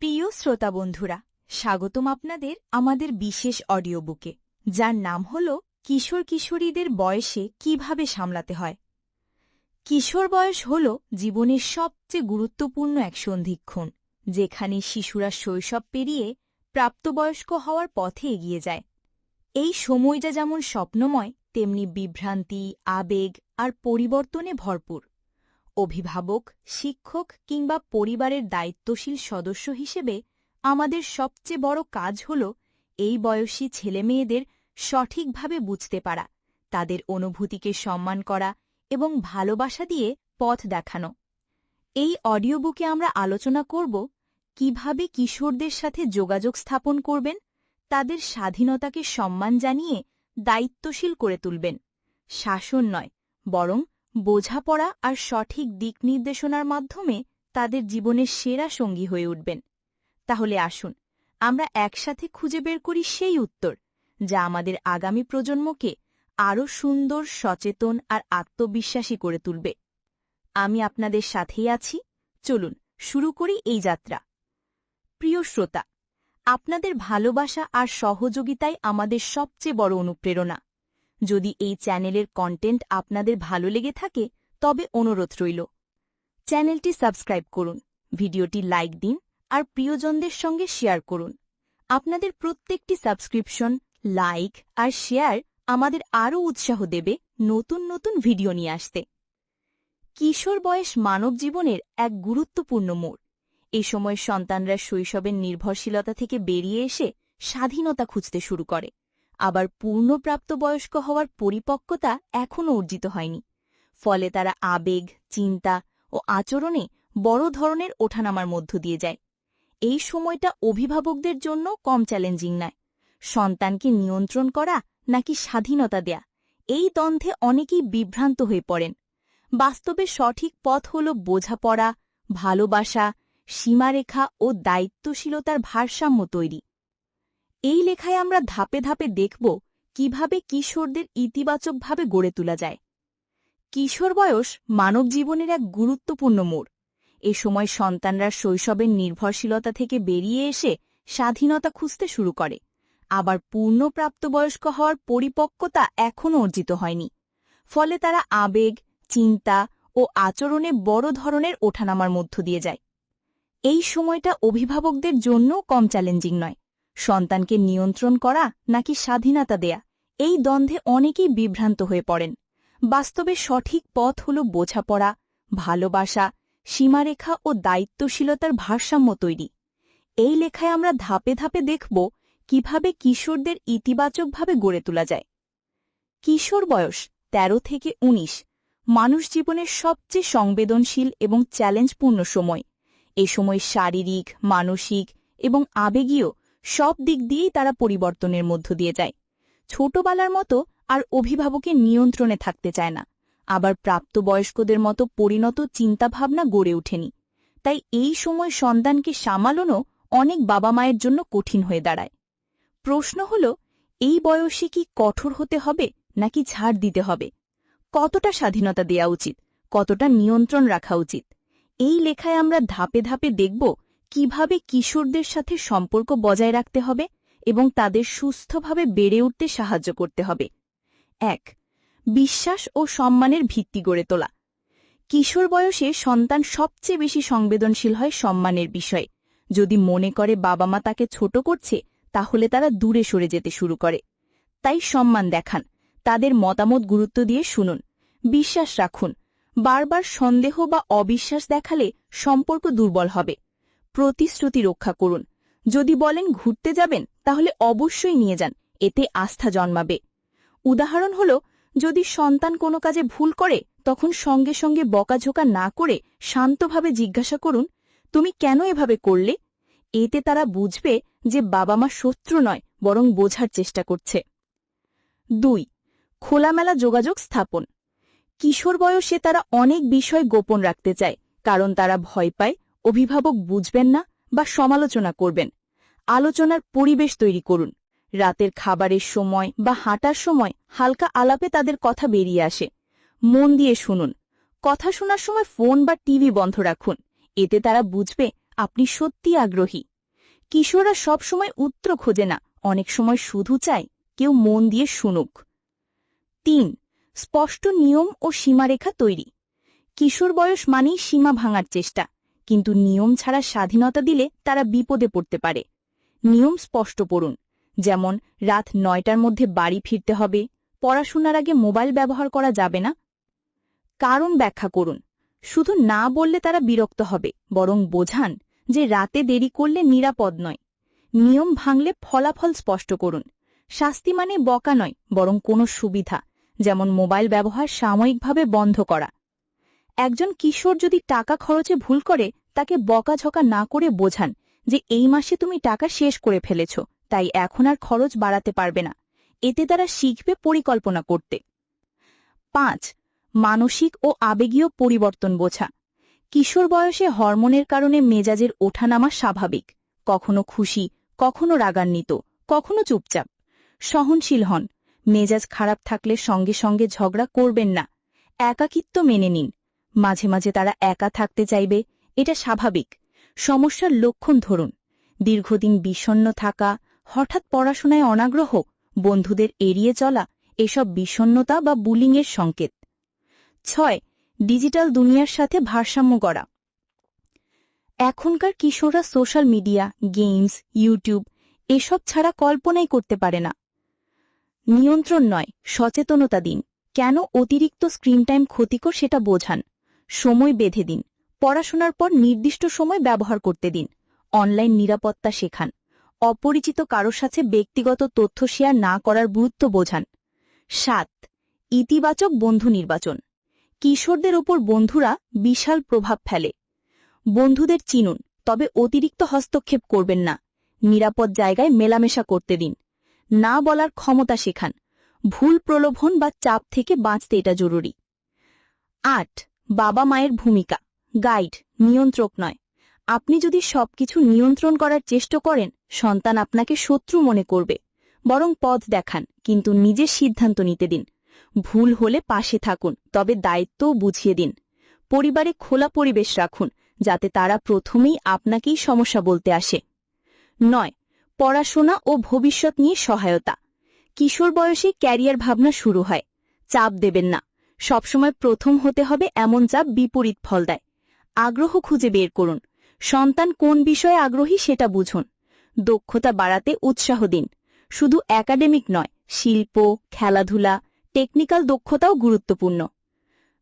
প্রিয় শ্রোতা বন্ধুরা, স্বাগতম আপনাদের আমাদের বিশেষ অডিও বুকে যার নাম হল কিশোর কিশোরীদের বয়সে কীভাবে সামলাতে হয়। কিশোর বয়স হল জীবনের সবচেয়ে গুরুত্বপূর্ণ এক সন্ধিক্ষণ, যেখানে শিশুরা শৈশব পেরিয়ে প্রাপ্তবয়স্ক হওয়ার পথে এগিয়ে যায়। এই সময়টা যেমন স্বপ্নময়, তেমনি বিভ্রান্তি, আবেগ আর পরিবর্তনে ভরপুর। অভিভাবক, শিক্ষক কিংবা পরিবারের দায়িত্বশীল সদস্য হিসেবে আমাদের সবচেয়ে বড় কাজ হল এই বয়সী ছেলেমেয়েদের সঠিকভাবে বুঝতে পারা, তাদের অনুভূতিকে সম্মান করা এবং ভালোবাসা দিয়ে পথ দেখানো। এই অডিও বুকে আমরা আলোচনা করব কীভাবে কিশোরদের সাথে যোগাযোগ স্থাপন করবেন, তাদের স্বাধীনতাকে সম্মান জানিয়ে দায়িত্বশীল করে তুলবেন। শাসন নয়, বরং বোঝাপড়া আর সঠিক দিক নির্দেশনার মাধ্যমে তাদের জীবনের সেরা সঙ্গী হয়ে উঠবেন। তাহলে আসুন, আমরা একসাথে খুঁজে বের করি সেই উত্তর, যা আমাদের আগামী প্রজন্মকে আরও সুন্দর, সচেতন আর আত্মবিশ্বাসী করে তুলবে। আমি আপনাদের সাথেই আছি, চলুন শুরু করি এই যাত্রা। প্রিয় শ্রোতা, আপনাদের ভালোবাসা আর সহযোগিতাই আমাদের সবচেয়ে বড় অনুপ্রেরণা। যদি এই চ্যানেলের কন্টেন্ট আপনাদের ভালো লেগে থাকে, তবে অনুরোধ রইল। চ্যানেলটি সাবস্ক্রাইব করুন, ভিডিওটি লাইক দিন, আর প্রিয়জনদের সঙ্গে শেয়ার করুন। আপনাদের প্রত্যেকটি সাবস্ক্রিপশন লাইক আর শেয়ার আমাদের আরও উৎসাহ দেবে নতুন নতুন ভিডিও নিয়ে আসতে। কিশোর বয়স মানব জীবনের এক গুরুত্বপূর্ণ মোড়। এ সময় সন্তানরা শৈশবের নির্ভরশীলতা থেকে বেরিয়ে এসে স্বাধীনতা খুঁজতে শুরু করে। আবার পূর্ণপ্রাপ্তবয়স্ক হওয়ার পরিপক্কতা এখনও অর্জিত হয়নি। ফলে তারা আবেগ, চিন্তা ও আচরণে বড় ধরনের ওঠানামার মধ্য দিয়ে যায়। এই সময়টা অভিভাবকদের জন্য কম চ্যালেঞ্জিং নয়। সন্তানকে নিয়ন্ত্রণ করা নাকি স্বাধীনতা দেয়া, এই দ্বন্দ্বে অনেকেই বিভ্রান্ত হয়ে পড়েন। বাস্তবে সঠিক পথ হল বোঝাপড়া, ভালোবাসা, সীমারেখা ও দায়িত্বশীলতার ভারসাম্য তৈরি। এই লেখায় আমরা ধাপে ধাপে দেখব কীভাবে কিশোরদের ইতিবাচকভাবে গড়ে তোলা যায়। কিশোর বয়স মানব জীবনের এক গুরুত্বপূর্ণ মোড়। এ সময় সন্তানরা শৈশবের নির্ভরশীলতা থেকে বেরিয়ে এসে স্বাধীনতা খুঁজতে শুরু করে। আবার পূর্ণ প্রাপ্তবয়স্ক হওয়ার পরিপক্কতা এখনও অর্জিত হয়নি। ফলে তারা আবেগ, চিন্তা ও আচরণে বড় ধরনের ওঠানামার মধ্য দিয়ে যায়। এই সময়টা অভিভাবকদের জন্যও কম চ্যালেঞ্জিং নয়। সন্তানকে নিয়ন্ত্রণ করা নাকি স্বাধীনতা দেয়া, এই দ্বন্দ্বে অনেকেই বিভ্রান্ত হয়ে পড়েন। বাস্তবে সঠিক পথ হল বোঝাপড়া, ভালোবাসা, সীমারেখা ও দায়িত্বশীলতার ভারসাম্য তৈরি। এই লেখায় আমরা ধাপে ধাপে দেখব কীভাবে কিশোরদের ইতিবাচকভাবে গড়ে তোলা যায়। কিশোর বয়স ১৩ থেকে ১৯ মানুষ জীবনের সবচেয়ে সংবেদনশীল এবং চ্যালেঞ্জপূর্ণ সময়। এ সময় শারীরিক, মানসিক এবং আবেগীয় সব দিক দিয়েই তারা পরিবর্তনের মধ্য দিয়ে যায়। ছোটবেলার মতো আর অভিভাবকের নিয়ন্ত্রণে থাকতে চায় না। আবার প্রাপ্তবয়স্কদের মতো পরিণত চিন্তাভাবনা গড়ে ওঠেনি। তাই এই সময় সন্তানকে সামালানো অনেক বাবা মায়ের জন্য কঠিন হয়ে দাঁড়ায়। প্রশ্ন হল, এই বয়সে কি কঠোর হতে হবে নাকি ছাড় দিতে হবে? কতটা স্বাধীনতা দেয়া উচিত? কতটা নিয়ন্ত্রণ রাখা উচিত? এই লেখায় আমরা ধাপে ধাপে দেখব কীভাবে কিশোরদের সাথে সম্পর্ক বজায় রাখতে হবে এবং তাদের সুস্থভাবে বেড়ে উঠতে সাহায্য করতে হবে? এক, বিশ্বাস ও সম্মানের ভিত্তি গড়ে তোলা। কিশোর বয়সে সন্তান সবচেয়ে বেশি সংবেদনশীল হয় সম্মানের বিষয়ে। যদি মনে করে বাবা মা তাকে ছোট করছে, তাহলে তারা দূরে সরে যেতে শুরু করে। তাই সম্মান দেখান, তাদের মতামত গুরুত্ব দিয়ে শুনুন। বিশ্বাস রাখুন, বারবার সন্দেহ বা অবিশ্বাস দেখালে সম্পর্ক দুর্বল হবে। প্রতিশ্রুতি রক্ষা করুন। যদি বলেন ঘুরতে যাবেন, তাহলে অবশ্যই নিয়ে যান, এতে আস্থা জন্মাবে। উদাহরণ হল, যদি সন্তান কোনো কাজে ভুল করে, তখন সঙ্গে সঙ্গে বকাঝোকা না করে শান্তভাবে জিজ্ঞাসা করুন, তুমি কেন এভাবে করলে? এতে তারা বুঝবে যে বাবা মা শত্রু নয়, বরং বোঝার চেষ্টা করছে। দুই, খোলামেলা যোগাযোগ স্থাপন। কিশোর বয়সে তারা অনেক বিষয় গোপন রাখতে চায়, কারণ তারা ভয় পায় অভিভাবক বুঝবেন না বা সমালোচনা করবেন। আলোচনার পরিবেশ তৈরি করুন। রাতের খাবারের সময় বা হাঁটার সময় হালকা আলাপে তাদের কথা বেরিয়ে আসে। মন দিয়ে শুনুন। কথা শোনার সময় ফোন বা টিভি বন্ধ রাখুন। এতে তারা বুঝবে আপনি সত্যি আগ্রহী। কিশোররা সব সময় উত্তর খোঁজে না। অনেক সময় শুধু চায় কেউ মন দিয়ে শুনুক। তিন, স্পষ্ট নিয়ম ও সীমারেখা তৈরি। কিশোর বয়স মানেই সীমা ভাঙার চেষ্টা। কিন্তু নিয়ম ছাড়া স্বাধীনতা দিলে তারা বিপদে পড়তে পারে। নিয়ম স্পষ্ট পড়ুন, যেমন রাত নয়টার মধ্যে বাড়ি ফিরতে হবে, পড়াশোনার আগে মোবাইল ব্যবহার করা যাবে না। কারণ ব্যাখ্যা করুন, শুধু না বললে তারা বিরক্ত হবে, বরং বোঝান যে রাতে দেরি করলে নিরাপদ নয়। নিয়ম ভাঙলে ফলাফল স্পষ্ট করুন, শাস্তি মানে বকা নয়, বরং কোনো সুবিধা, যেমন মোবাইল ব্যবহার সাময়িকভাবে বন্ধ করা। একজন কিশোর যদি টাকা খরচে ভুল করে, তাকে বকাঝকা না করে বোঝান যে এই মাসে তুমি টাকা শেষ করে ফেলেছ, তাই এখন আর খরচ বাড়াতে পারবে না। এতে তারা শিখবে পরিকল্পনা করতে। পাঁচ, মানসিক ও আবেগীয় পরিবর্তন বোঝা। কিশোর বয়সে হরমোনের কারণে মেজাজের ওঠানামা স্বাভাবিক। কখনো খুশি, কখনো রাগান্বিত, কখনো চুপচাপ। সহনশীল হন। মেজাজ খারাপ থাকলে সঙ্গে সঙ্গে ঝগড়া করবেন না। একাকিত্ব মেনে নিন। মাঝে মাঝে তারা একা থাকতে চাইবে, এটা স্বাভাবিক। সমস্যার লক্ষণ ধরুন, দীর্ঘদিন বিষণ্ণ থাকা, হঠাৎ পড়াশোনায় অনাগ্রহ, বন্ধুদের এড়িয়ে চলা, এসব বিষণ্নতা বা বুলিংয়ের সংকেত। ছয়, ডিজিটাল দুনিয়ার সাথে ভারসাম্য করা এখনকার কিশোররা সোশ্যাল মিডিয়া, গেমস, ইউটিউব, এসব ছাড়া কল্পনাই করতে পারে না। নিয়ন্ত্রণ নয়, সচেতনতা দিন। কেন অতিরিক্ত স্ক্রিন টাইম ক্ষতিকর সেটা বোঝান। সময় বেঁধে দিন। পড়াশোনার পর নির্দিষ্ট সময় ব্যবহার করতে দিন। অনলাইন নিরাপত্তা শেখান। অপরিচিত কারোর সাথে ব্যক্তিগত তথ্য শেয়ার না করার গুরুত্ব বোঝান। সাত, ইতিবাচক বন্ধু নির্বাচন। কিশোরদের ওপর বন্ধুরা বিশাল প্রভাব ফেলে। বন্ধুদের চিনুন, তবে অতিরিক্ত হস্তক্ষেপ করবেন না। নিরাপদ জায়গায় মেলামেশা করতে দিন। না বলার ক্ষমতা শেখান। ভুল প্রলোভন বা চাপ থেকে বাঁচতে এটা জরুরি। আট বাবা মায়ের ভূমিকা গাইড নিয়ন্ত্রক নয়। আপনি যদি সবকিছু নিয়ন্ত্রণ করার চেষ্টা করেন, সন্তান আপনাকে শত্রু মনে করবে। বরং পথ দেখান, কিন্তু নিজের সিদ্ধান্ত নিতে দিন। ভুল হলে পাশে থাকুন, তবে দায়িত্বও বুঝিয়ে দিন। পরিবারে খোলা পরিবেশ রাখুন, যাতে তারা প্রথমেই আপনাকেই সমস্যা বলতে আসে। নয়, পড়াশোনা ও ভবিষ্যৎ নিয়ে সহায়তা। কিশোর বয়সে ক্যারিয়ার ভাবনা শুরু হয়, চাপ দেবেন না। সবসময় প্রথম হতে হবে এমন চাপ বিপরীত ফল দেয়। আগ্রহ খুঁজে বের করুন। সন্তান কোন বিষয়ে আগ্রহী সেটা বুঝুন। দক্ষতা বাড়াতে উৎসাহ দিন। শুধু একাডেমিক নয়, শিল্প, খেলাধুলা টেকনিক্যাল দক্ষতাও গুরুত্বপূর্ণ।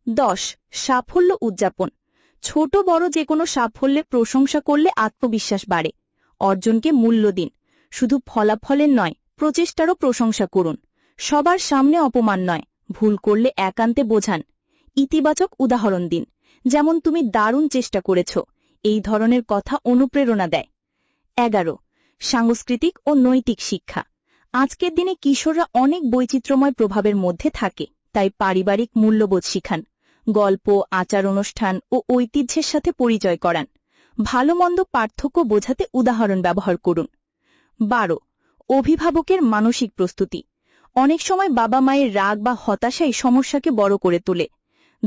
দশ, সাফল্য উদযাপন। ছোট বড় যে কোনো সাফল্যে প্রশংসা করলে আত্মবিশ্বাস বাড়ে। অর্জনকে মূল্য দিন। শুধু ফলাফলের নয়, প্রচেষ্টারও প্রশংসা করুন। সবার সামনে অপমান নয়। ভুল করলে একান্তে বোঝান। ইতিবাচক উদাহরণ দিন। যেমন তুমি দারুণ চেষ্টা করেছ, এই ধরনের কথা অনুপ্রেরণা দেয়। এগারো, সাংস্কৃতিক ও নৈতিক শিক্ষা। আজকের দিনে কিশোররা অনেক বৈচিত্র্যময় প্রভাবের মধ্যে থাকে, তাই পারিবারিক মূল্যবোধ শিখান, গল্প, আচার অনুষ্ঠান ও ঐতিহ্যের সাথে পরিচয় করান। ভালো মন্দ পার্থক্য বোঝাতে উদাহরণ ব্যবহার করুন। বারো, অভিভাবকের মানসিক প্রস্তুতি। অনেক সময় বাবা মায়ের রাগ বা হতাশাই সমস্যাকে বড় করে তোলে।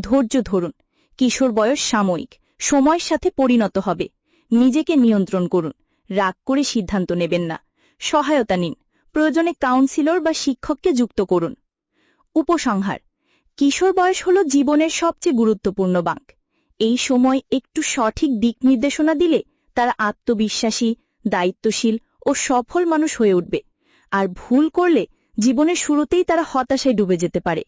ধৈর্য ধরুন, কিশোর বয়স সাময়িক, সময়ের সাথে পরিণত হবে। নিজেকে নিয়ন্ত্রণ করুন, রাগ করে সিদ্ধান্ত নেবেন না। সহায়তা নিন, প্রয়োজনে কাউন্সিলর বা শিক্ষককে যুক্ত করুন। উপসংহার, কিশোর বয়স হল জীবনের সবচেয়ে গুরুত্বপূর্ণ বাঁক। এই সময় একটু সঠিক দিক নির্দেশনা দিলে তারা আত্মবিশ্বাসী, দায়িত্বশীল ও সফল মানুষ হয়ে উঠবে। আর ভুল করলে জীবনের শুরুতেই তারা হতাশায় ডুবে যেতে পারে।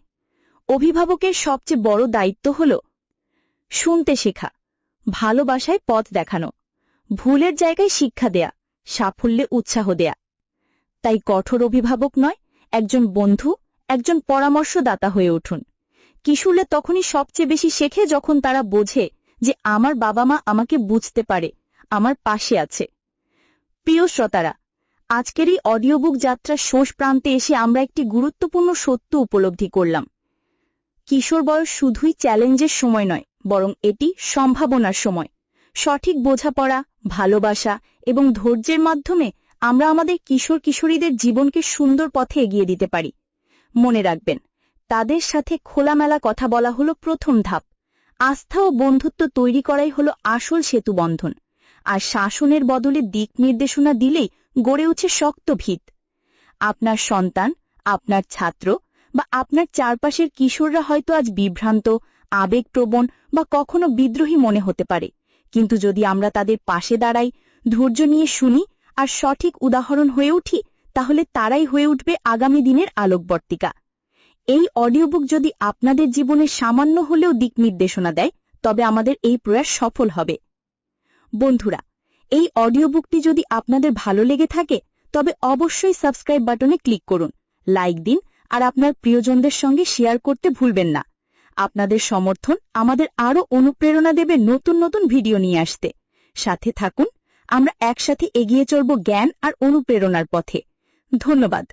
অভিভাবকের সবচেয়ে বড় দায়িত্ব হল শুনতে শেখা, ভালোবাসায় পথ দেখানো, ভুলের জায়গায় শিক্ষা দেয়া, সাফল্যে উৎসাহ দেয়া। তাই কঠোর অভিভাবক নয়, একজন বন্ধু, একজন পরামর্শদাতা হয়ে উঠুন। কিশোরলে তখনই সবচেয়ে বেশি শেখে যখন তারা বোঝে যে আমার বাবা মা আমাকে বুঝতে পারে, আমার পাশে আছে। প্রিয় শ্রোতারা আজকের এই অডিও বুক যাত্রার শেষ প্রান্তে এসে আমরা একটি গুরুত্বপূর্ণ সত্য উপলব্ধি করলাম। কিশোর বয়স শুধুই চ্যালেঞ্জের সময় নয়, বরং এটি সম্ভাবনার সময়। সঠিক বোঝাপড়া, ভালোবাসা এবং ধৈর্যের মাধ্যমে আমরা আমাদের কিশোর কিশোরীদের জীবনকে সুন্দর পথে এগিয়ে দিতে পারি। মনে রাখবেন, তাদের সাথে খোলামেলা কথা বলা হলো প্রথম ধাপ। আস্থা ও বন্ধুত্ব তৈরি করাই হলো আসল সেতু বন্ধন আর শাসনের বদলে দিক নির্দেশনা দিলেই গড়ে উঠে শক্ত ভিত। আপনার সন্তান, আপনার ছাত্র বা আপনার চারপাশের কিশোররা হয়তো আজ বিভ্রান্ত, আবেগপ্রবণ বা কখনো বিদ্রোহী মনে হতে পারে। কিন্তু যদি আমরা তাদের পাশে দাঁড়াই, ধৈর্য নিয়ে শুনি আর সঠিক উদাহরণ হয়ে উঠি, তাহলে তারাই হয়ে উঠবে আগামী দিনের আলোকবর্তিকা। এই অডিওবুক যদি আপনাদের জীবনে সামান্য হলেও দিক নির্দেশনা দেয়, তবে আমাদের এই প্রয়াস সফল হবে। বন্ধুরা এই অডিও বুকটি যদি আপনাদের ভালো লেগে থাকে, তবে অবশ্যই সাবস্ক্রাইব বাটনে ক্লিক করুন লাইক দিন, আর আপনার প্রিয়জনদের সঙ্গে শেয়ার করতে ভুলবেন না। আপনাদের সমর্থন আমাদের আরও অনুপ্রেরণা দেবে নতুন নতুন ভিডিও নিয়ে আসতে। সাথে থাকুন, আমরা একসাথে এগিয়ে চলব জ্ঞান আর অনুপ্রেরণার পথে। ধন্যবাদ।